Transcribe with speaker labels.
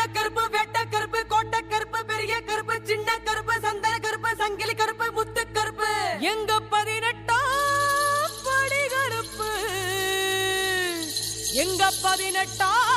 Speaker 1: வெட்ட கருப்பு வெட்ட கருப்பு கோட்ட கருப்பு பெரிய கருப்பு சின்ன கருப்பு சந்தன கருப்பு சங்கிலி கருப்பு முத்து கருப்பு. எங்க பதினெட்டாம் படி கருப்பு? எங்க பதினெட்டாம்